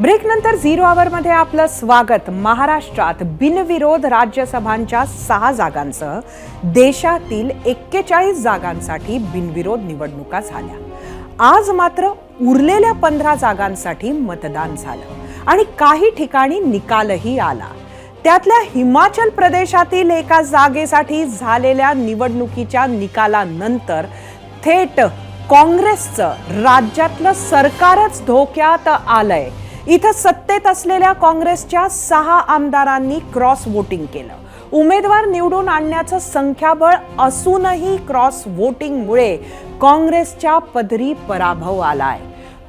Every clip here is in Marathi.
ब्रेक नंतर झिरो आवर मध्ये आपलं स्वागत. महाराष्ट्रात बिनविरोध राज्यसभांच्या सहा जागांसह देशातील एक्केचाळीस जागांसाठी बिनविरोध निवडणुका झाल्या. आज मात्र उरलेल्या पंधरा जागांसाठी मतदान झालं आणि काही ठिकाणी निकालही आला. त्यातल्या हिमाचल प्रदेशातील एका जागेसाठी झालेल्या निवडणुकीच्या निकालानंतर थेट काँग्रेसचं राज्यातलं सरकारच धोक्यात आलंय. इथं सत्तेत असलेल्या काँग्रेसच्या सहा आमदारांनी क्रॉस वोटिंग केलं. उमेदवार निवडून आणण्याचं संख्याबळ असूनही क्रॉस वोटिंगमुळे काँग्रेसच्या पदरी पराभव आलाय.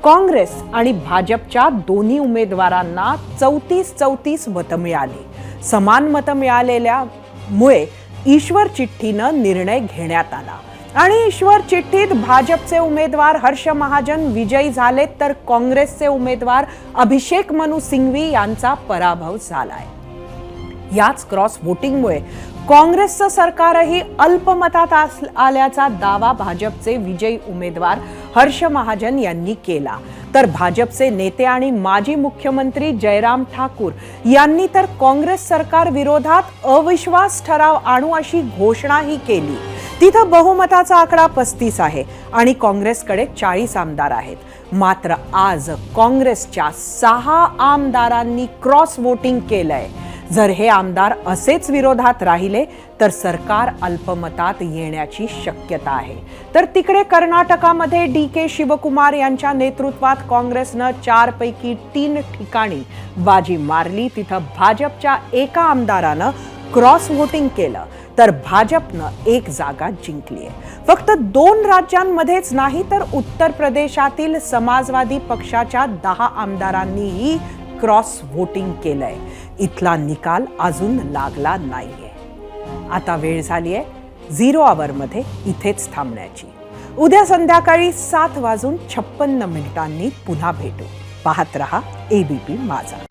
काँग्रेस आणि भाजपच्या दोन्ही उमेदवारांना चौतीस चौतीस मतं मिळाली. समान मतं मिळालेल्यामुळे ईश्वर चिठ्ठीनं निर्णय घेण्यात आला. आणि ईश्वर चिठ्ठीत भाजपचे उमेदवार हर्ष महाजन विजयी झालेत तर काँग्रेसचे उमेदवार अभिषेक मनु सिंघवी यांचा पराभव झालाय. याच क्रॉस वोटिंगमुळे काँग्रेसचं सरकारही अल्पमतात आल्याचा दावा भाजपचे विजयी उमेदवार हर्ष महाजन यांनी केला. तर भाजपचे नेते आणि माजी मुख्यमंत्री जयराम ठाकूर यांनी तर काँग्रेस सरकार विरोधात अविश्वास ठराव आणू अशी घोषणाही केली. तिथं बहुमताचा आकडा पस्तीस आहे आणि काँग्रेसकडे चाळीस आमदार आहेत. मात्र आज काँग्रेसच्या सहा आमदारांनी क्रॉस वोटिंग केलंय. जर हे आमदार असेच विरोधात राहिले तर सरकार अल्पमतात येण्याची शक्यता आहे. तर तिकडे कर्नाटकामध्ये डी के शिवकुमार यांच्या नेतृत्वात काँग्रेसनं चारपैकी तीन ठिकाणी बाजी मारली. तिथं भाजपच्या एका आमदारानं क्रॉस वोटिंग केलं तर भाजपनं एक जागा जिंकली आहे फक्त दोन राज्यांमध्येच नाही तर उत्तर प्रदेशातील समाजवादी पक्षाच्या दहा आमदारांनीही क्रॉस वोटिंग केलंय. इथला निकाल अजून लागला नाहीये. आता वेळ झाली आहे झिरो मध्ये इथेच थांबण्याची. उद्या संध्याकाळी सात वाजून छप्पन्न मिनिटांनी पुन्हा भेटू. पाहत रहा एबीपी माझा.